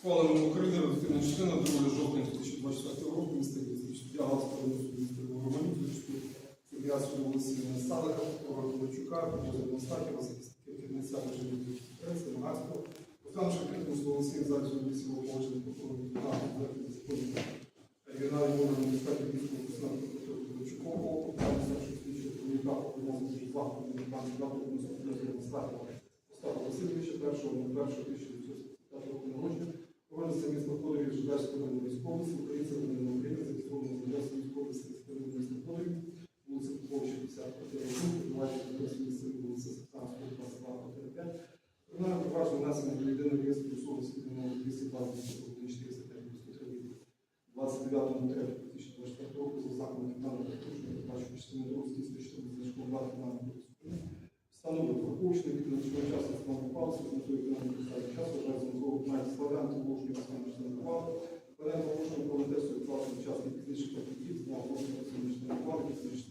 Схваленим України редактивна частина 2 жовтня 2024 року міста Київський Галицького суду міста Романів, суддя суду Олексія Сталика, прокурора Ковальчука, підозрюваного Стахіва, захисників керівниця Межирів Пренса, Магацького, критику з Олексієм зараз у місці положення прокурора Дмитра, законів регіонального органу безпеки Київського керівника відносно з факту Дмитра, дату підозрюваного Стахіва, Остапа Васильовича, першого, на першого 1905 реєстру особи з номер 220 29.03.2024 року за ознаками кримінального порушення, передбачено частиною 2 статті 114 значком 2 кримінального кодексу України. Встановлено враховуючи від кінцевого часу встановлено паузу з метою економії достатньо часу, вважається можливо навіть складати положення останнього члена ухвали. Складаємо положення про тесту відплати учасників фізичних платників з мого положення сонячної ухвали, фізичної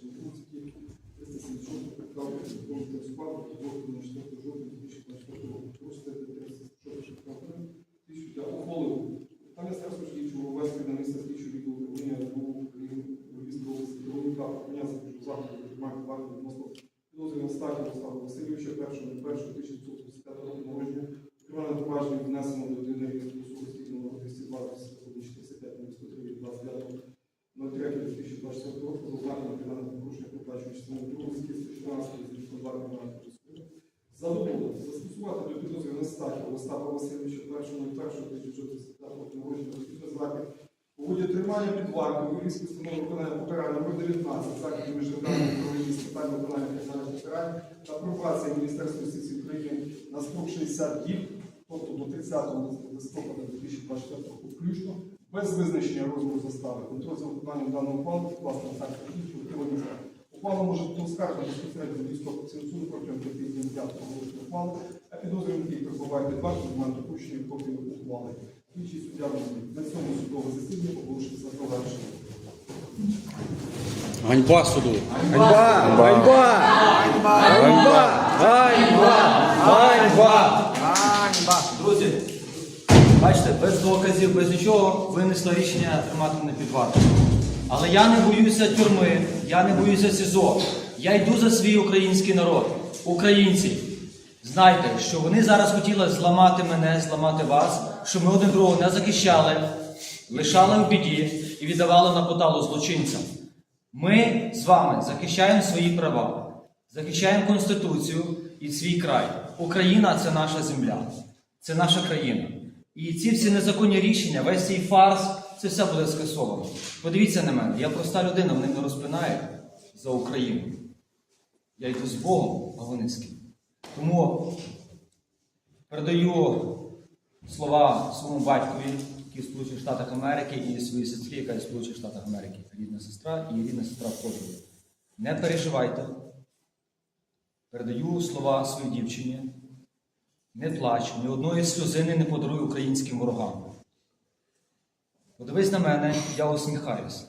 03 року за ознаками кримінального порушення проплачення частиною 2 статті 114 зрічно 2 кримінального кодексу. Задоволено застосувати до підозрюваного статі Остапа Васильовича першого від першого 1935 року народження розпільний захід у ході тримання під вартою у Львівській установі виконання покарання номер 19 заходів міжнародного управління з питань виконання кримінальних покарань та пробації Міністерства юстиції України на строк 60 діб, тобто до 30 листопада 2024 року включно, без визначення розміру застави. Контроль за виконанням даного плану власне санкції іншого. Ухвала може бути оскаржена безпосередньо до військового суду протягом п'яти днів дня оголошення ухвали, а підозрюваний, який перебуває під вартою, має допущення копії ухвали. Інший суддя на цьому судове засідання оголошується завершеним. Ганьба суду. Ганьба! Ганьба! Ганьба! Ганьба! Ганьба! Бачите, без доказів, без нічого винесло рішення тримати мене під вартою. Але я не боюся тюрми, я не боюся СІЗО. Я йду за свій український народ, українці. Знайте, що вони зараз хотіли зламати мене, зламати вас, що ми один другого не захищали, лишали в біді і віддавали на поталу злочинцям. Ми з вами захищаємо свої права, захищаємо Конституцію і свій край. Україна це наша земля, це наша країна. І ці всі незаконні рішення, весь цей фарс, це все буде скасовано. Подивіться на мене, я проста людина, вони не розпинають за Україну. Я йду з Богом, ким. Тому передаю слова своєму батькові, який в Сполучених Штатах Америки, і своїй сестрі, яка в Сполучених Штатах Америки, рідна сестра і рідна сестра Ходові. Не переживайте. Передаю слова своїй дівчині. Не плач, ні одної сльозини не подаруй українським ворогам. Подивись на мене, я усміхаюсь.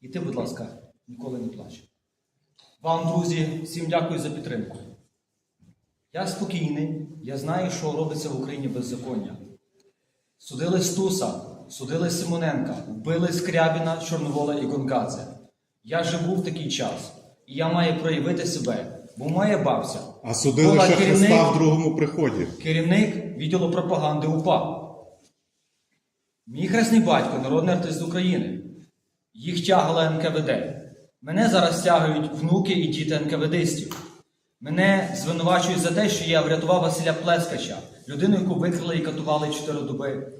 І ти, будь ласка, ніколи не плач. Вам, друзі, всім дякую за підтримку. Я спокійний, я знаю, що робиться в Україні беззаконня. Судили Стуса, судили Симоненка, вбили Скрябіна, Чорновола і Гонгадзе. Я живу в такий час, і я маю проявити себе, бо моя бабця А судили була ще керівник, Христа в другому приході. керівник відділу пропаганди УПА. Мій хресний батько, народний артист України. Їх тягала НКВД. Мене зараз тягають внуки і діти НКВДистів. Мене звинувачують за те, що я врятував Василя Плескача, людину, яку викрили і катували 4 доби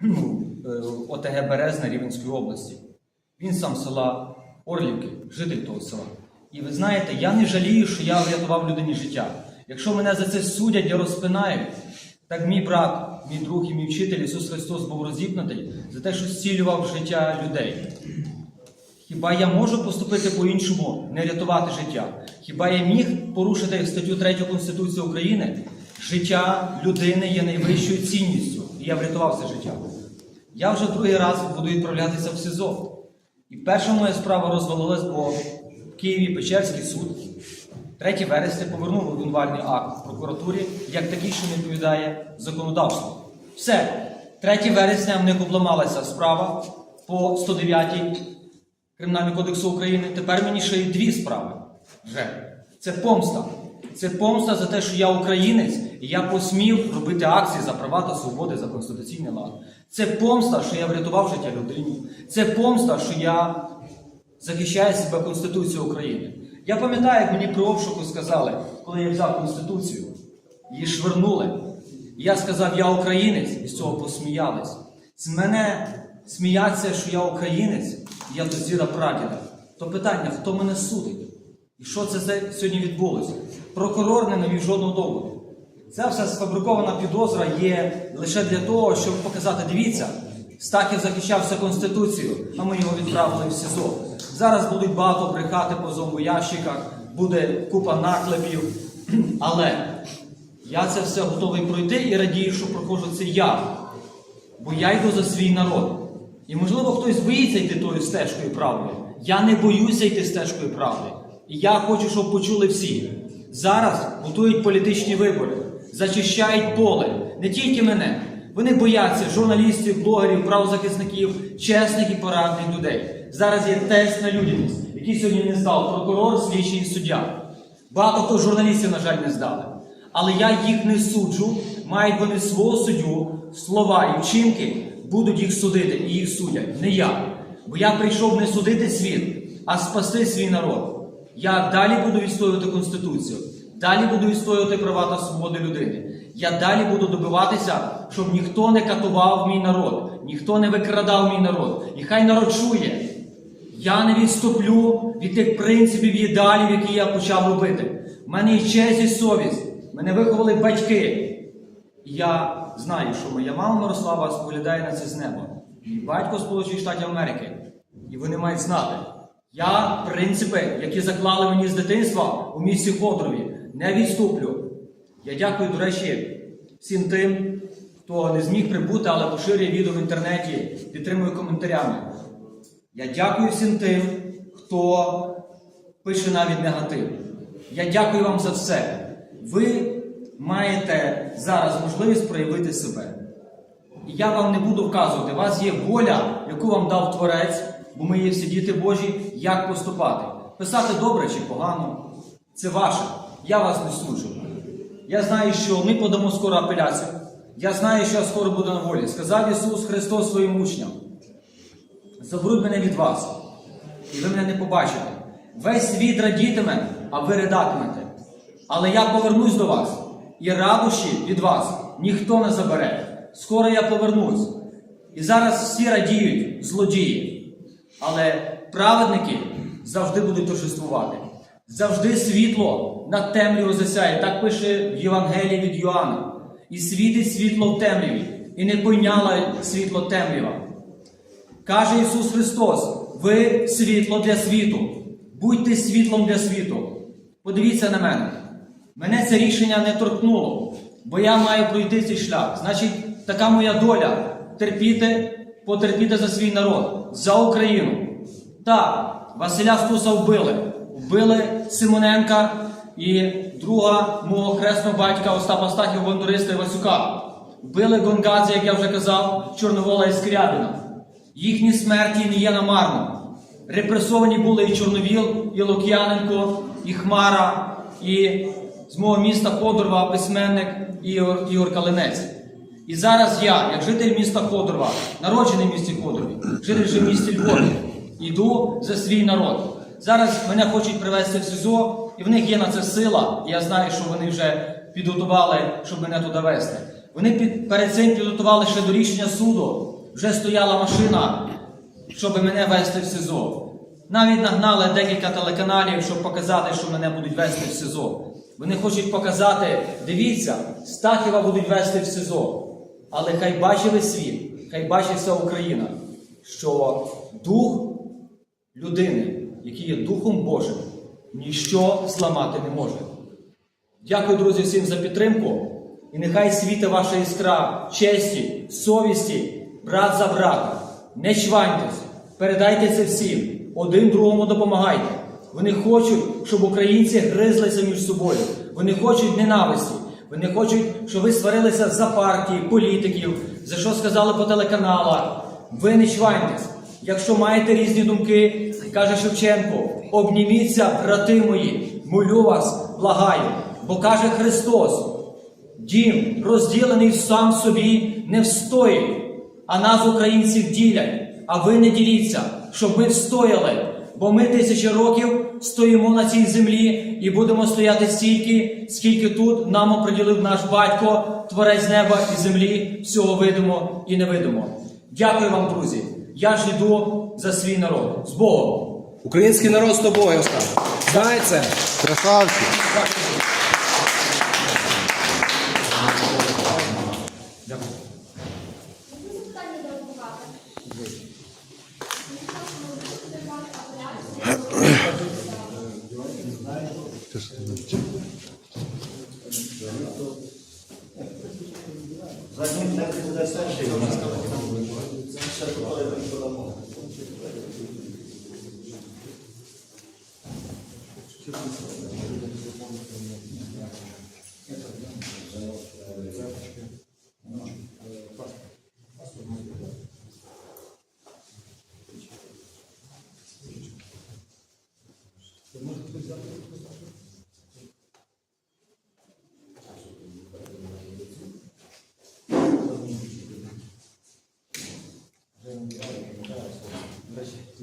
ну, е, ОТГ Березна Рівенської області. Він сам села Орлівки, житель того села. І ви знаєте, я не жалію, що я врятував людині життя. Якщо мене за це судять і розпинають, так мій брат, мій друг і мій вчитель Ісус Христос був розіпнутий за те, що зцілював життя людей. Хіба я можу поступити по-іншому, не рятувати життя? Хіба я міг порушити статтю 3 Конституції України? Життя людини є найвищою цінністю, і я врятував це життя. Я вже другий раз буду відправлятися в СИЗО. І перша моя справа розвалилась, бо Києві Печерський суд 3 вересня повернув обвинувальний акт в прокуратурі як такий, що не відповідає законодавству. Все, 3 вересня в них обламалася справа по 109 Кримінального кодексу України. Тепер мені ще й дві справи. Вже. Це помста. Це помста за те, що я українець, і я посмів робити акції за права та свободи, за конституційний лад. Це помста, що я врятував життя людині. Це помста, що я захищаю себе Конституцією України. Я пам'ятаю, як мені при обшуку сказали, коли я взяв Конституцію, її швернули. Я сказав, я українець, і з цього посміялись. З мене сміяться, що я українець, я до звіра прадіда. То питання, хто мене судить? І що це сьогодні відбулося? Прокурор не навів жодного доводу. Ця вся сфабрикована підозра є лише для того, щоб показати, дивіться, Стахів захищався Конституцією, а ми його відправили в СІЗО. Зараз будуть багато брехати по зомбоящиках, буде купа наклепів. Але я це все готовий пройти і радію, що проходжу це я. Бо я йду за свій народ. І можливо хтось боїться йти тою стежкою правди. Я не боюся йти стежкою правди. І я хочу, щоб почули всі. Зараз готують політичні вибори, зачищають поле, не тільки мене. Вони бояться журналістів, блогерів, правозахисників, чесних і порадних людей. Зараз є тест на людяність, який сьогодні не здав прокурор, слідчий і суддя. Багато хто журналістів, на жаль, не здали. Але я їх не суджу, мають вони свого суддю, слова і вчинки будуть їх судити і їх судять. Не я. Бо я прийшов не судити світ, а спасти свій народ. Я далі буду відстоювати Конституцію, далі буду відстоювати права та свободи людини. Я далі буду добиватися, щоб ніхто не катував мій народ, ніхто не викрадав мій народ. І хай народ чує. Я не відступлю від тих принципів і ідеалів, які я почав робити. У мене є честь і совість. Мене виховали батьки. І я знаю, що моя мама Мирослава споглядає на це з неба. Мій батько Сполучених Штатів Америки. І вони мають знати. Я принципи, які заклали мені з дитинства у місті Ходрові, не відступлю. Я дякую, до речі, всім тим, хто не зміг прибути, але поширює відео в інтернеті, підтримує коментарями. Я дякую всім тим, хто пише навіть негатив. Я дякую вам за все. Ви маєте зараз можливість проявити себе. І я вам не буду вказувати, у вас є воля, яку вам дав Творець, бо ми є всі діти Божі, як поступати. Писати добре чи погано це ваше. Я вас не суджу. Я знаю, що ми подамо скоро апеляцію. Я знаю, що я скоро буду на волі. Сказав Ісус Христос своїм учням. Заберуть мене від вас, і ви мене не побачите. Весь світ радітиме, а ви ридатимете. Але я повернусь до вас, і радощі від вас ніхто не забере. Скоро я повернусь. І зараз всі радіють, злодії. Але праведники завжди будуть торжествувати. Завжди світло над темрявою засяє. Так пише в Євангелії від Йоанна. І світить світло в темряві, і не пойняла світло темрява. Каже Ісус Христос: ви світло для світу. Будьте світлом для світу. Подивіться на мене. Мене це рішення не торкнуло, бо я маю пройти цей шлях. Значить, така моя доля терпіти, потерпіти за свій народ, за Україну. Так, Василя Стуса вбили. Вбили Симоненка і друга мого хресного батька Остапа Стахів Бондариста Івасюка. Вбили Гонгадзе, як я вже казав, Чорновола і Скрябіна. Їхні смерті не є намарно. Репресовані були і Чорновіл, і Лук'яненко, і Хмара, і з мого міста Ходорова письменник Ігор, Ігор Калинець. І зараз я, як житель міста Ходорова, народжений в місті Ходорові, житель в місті Львові, йду за свій народ. Зараз мене хочуть привезти в СІЗО, і в них є на це сила. Я знаю, що вони вже підготували, щоб мене туди везти. Вони під, перед цим підготували ще до рішення суду. Вже стояла машина, щоб мене везти в СИЗО. Навіть нагнали декілька телеканалів, щоб показати, що мене будуть везти в СИЗО. Вони хочуть показати, дивіться, Стахіва будуть везти в СИЗО. Але хай весь світ, хай бачить вся Україна, що дух людини, який є Духом Божим, ніщо зламати не може. Дякую, друзі, всім за підтримку. І нехай світе ваша іскра честі, совісті, брат за брата. Не чваньтесь, передайте це всім, один другому допомагайте. Вони хочуть, щоб українці гризлися між собою. Вони хочуть ненависті. Вони хочуть, щоб ви сварилися за партії, політиків, за що сказали по телеканалах. Ви не чваньтесь. Якщо маєте різні думки, каже Шевченко, обніміться, брати мої, молю вас, благаю, бо каже Христос, дім, розділений сам собі, не встоїть, а нас, українців, ділять, а ви не діліться, щоб ми встояли, бо ми тисячі років стоїмо на цій землі і будемо стояти стільки, скільки тут нам оприділив наш батько, творець неба і землі, всього видимо і невидимо. Дякую вам, друзі. Я ж йду за свій народ. З Богом! Український народ з тобою, Остап. Знай це. Красавці! Arkadaşlar şey.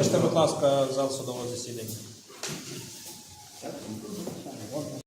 Залиште, будь ласка, зал судового засідання.